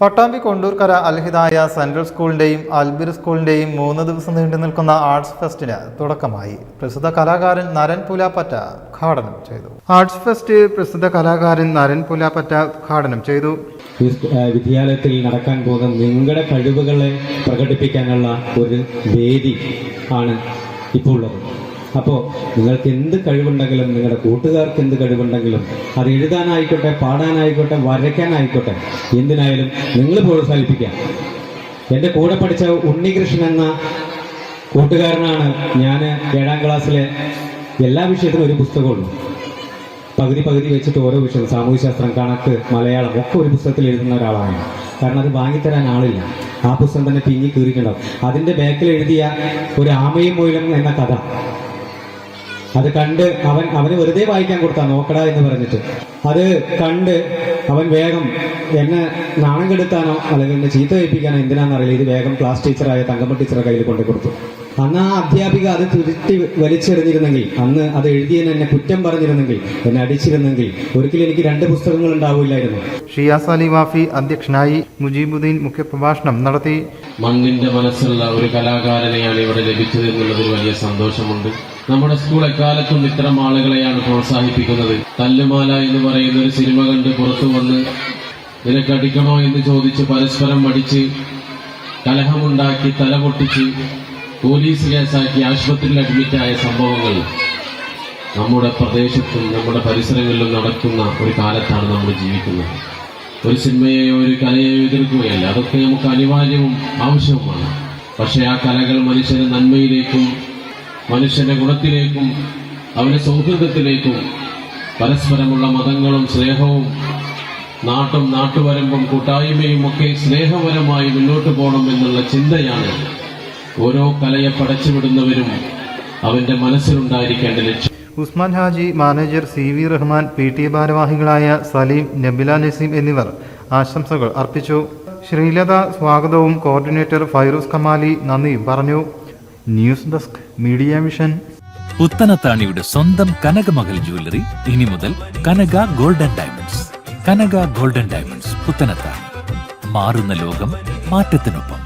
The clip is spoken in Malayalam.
പട്ടാമ്പി കൊണ്ടൂർക്കര അൽഹിദായ സെൻട്രൽ സ്കൂളിന്റെയും അൽബിർ സ്കൂളിന്റെയും മൂന്ന് ദിവസം നീണ്ടു നിൽക്കുന്ന ആർട്സ് ഫെസ്റ്റിന് തുടക്കമായി. പ്രസിദ്ധ കലാകാരൻ നരൻ പുലാപ്പറ്റ ഉദ്ഘാടനം ചെയ്തു. ആർട്സ് ഫെസ്റ്റ് പ്രസിദ്ധ കലാകാരൻ നരൻ പുലാപ്പറ്റ ഉദ്ഘാടനം ചെയ്തു. വിദ്യാലയത്തിൽ നടക്കാൻ പോകുന്ന നിങ്ങളുടെ കഴിവുകളെ പ്രകടിപ്പിക്കാനുള്ള ഒരു വേദി ആണ് ഇപ്പോൾ ഉള്ളത്. അപ്പോൾ നിങ്ങൾക്ക് എന്ത് കഴിവുണ്ടെങ്കിലും നിങ്ങളുടെ കൂട്ടുകാർക്ക് എന്ത് കഴിവുണ്ടെങ്കിലും അത് എഴുതാനായിക്കോട്ടെ പാടാനായിക്കോട്ടെ വരയ്ക്കാനായിക്കോട്ടെ എന്തിനായാലും നിങ്ങൾ പ്രോത്സാഹിപ്പിക്കാം. എന്റെ കൂടെ പഠിച്ച ഉണ്ണികൃഷ്ണൻ എന്ന കൂട്ടുകാരനാണ് ഞാൻ ഏഴാം ക്ലാസ്സിലെ എല്ലാ വിഷയത്തിലും ഒരു പുസ്തകമുള്ളൂ. പകുതി പകുതി വെച്ചിട്ട് ഓരോ വിഷയം സാമൂഹ്യശാസ്ത്രം കണക്ക് മലയാളം ഒക്കെ ഒരു പുസ്തകത്തിൽ എഴുതുന്ന ഒരാളാണ് കാരണം അത് വാങ്ങിത്തരാൻ ആളില്ല. ആ പുസ്തകം തന്നെ പിങ്ങി കീറിയിട്ടുണ്ടാവും അതിന്റെ ബാക്കിൽ എഴുതിയ ഒരു ആമയും മൂലം എന്ന കഥ. അത് കണ്ട് അവൻ അവന് വെറുതെ വായിക്കാൻ കൊടുത്താ നോക്കടാ എന്ന് പറഞ്ഞിട്ട്. അത് കണ്ട് അവൻ വേഗം എന്നെ നാണം കെടുത്താനോ അല്ലെങ്കിൽ എന്നെ ചീത്ത കഴിപ്പിക്കാനോ എന്തിനാണെന്നറിയില്ല ഇത് വേഗം ക്ലാസ് ടീച്ചറായ തങ്കമ്മ ടീച്ചറെ കയ്യിൽ കൊണ്ടു കൊടുത്തു അന്ന് ആ അധ്യാപിക അത് തിരുത്തി വലിച്ചെറിഞ്ഞിരുന്നെങ്കിൽ അന്ന് അത് എഴുതിയെന്ന് എന്നെ കുറ്റം പറഞ്ഞിരുന്നെങ്കിൽ എന്നെ അടിച്ചിരുന്നെങ്കിൽ ഒരിക്കലും എനിക്ക് രണ്ട് പുസ്തകങ്ങൾ ഉണ്ടാവില്ലായിരുന്നു. ഷിയാസ് അലി വാഫി അധ്യക്ഷനായി മുജീബുദ്ദീൻ മുഖ്യപ്രഭാഷണം നടത്തി. മണ്ണിന്റെ മനസ്സുള്ള ഒരു കലാകാരനെയാണ് ഇവിടെ ലഭിച്ചത് എന്നുള്ളതിൽ വലിയ സന്തോഷമുണ്ട്. നമ്മുടെ സ്കൂൾ എക്കാലത്തും ഇത്തരം ആളുകളെയാണ് പ്രോത്സാഹിപ്പിക്കുന്നത്. തല്ലുമാല എന്ന് പറയുന്ന ഒരു സിനിമ കണ്ട് പുറത്തു വന്ന് നിനക്കടിക്കണോ എന്ന് ചോദിച്ച് പരസ്പരം അടിച്ച് കലഹമുണ്ടാക്കി തലപൊട്ടിച്ച് പോലീസ് കേസാക്കി ആശുപത്രിയിൽ അഡ്മിറ്റായ സംഭവങ്ങൾ നമ്മുടെ പ്രദേശത്തും നമ്മുടെ പരിസരങ്ങളിലും നടക്കുന്ന ഒരു കാലത്താണ് നമ്മൾ ജീവിക്കുന്നത്. ഒരു സിനിമയെയോ ഒരു കലയെയോ എതിർക്കുകയല്ല. അതൊക്കെ നമുക്ക് അനിവാര്യവും ആവശ്യവുമാണ്. പക്ഷേ ആ കലകൾ മനുഷ്യന്റെ നന്മയിലേക്കും മനുഷ്യന്റെ ഗുണത്തിലേക്കും അവന്റെ സൗഹൃദത്തിലേക്കും പരസ്പരമുള്ള മതങ്ങളും സ്നേഹവും നാട്ടും നാട്ടുവരമ്പും കൂട്ടായ്മയും ഒക്കെ സ്നേഹപരമായി മുന്നോട്ട് പോകണം എന്നുള്ള ചിന്തയാണ് ഓരോ കലയെ പടച്ചുവിടുന്നവരും അവന്റെ മനസ്സിലുണ്ടായിരിക്കേണ്ട ലക്ഷ്യം Usman Haji manager C V Rahman P T ഭാരവാഹികളായ സലീം നബില നസീം എന്നിവർ ആശംസകൾ അർപ്പിച്ചു. ശ്രീലത സ്വാഗതവും കോർഡിനേറ്റർ ഫൈറൂസ് കമാലി നന്ദിയും പറഞ്ഞു. News desk media mission. പുത്തനത്താണിയുടെ സ്വന്തം കനകമകൽ ജ്വല്ലറി ഇനി മുതൽ Kanaka golden diamonds. Kanaka golden diamonds Puthanathani. മാറുന്ന ലോകം മാറ്റത്തിനൊപ്പം.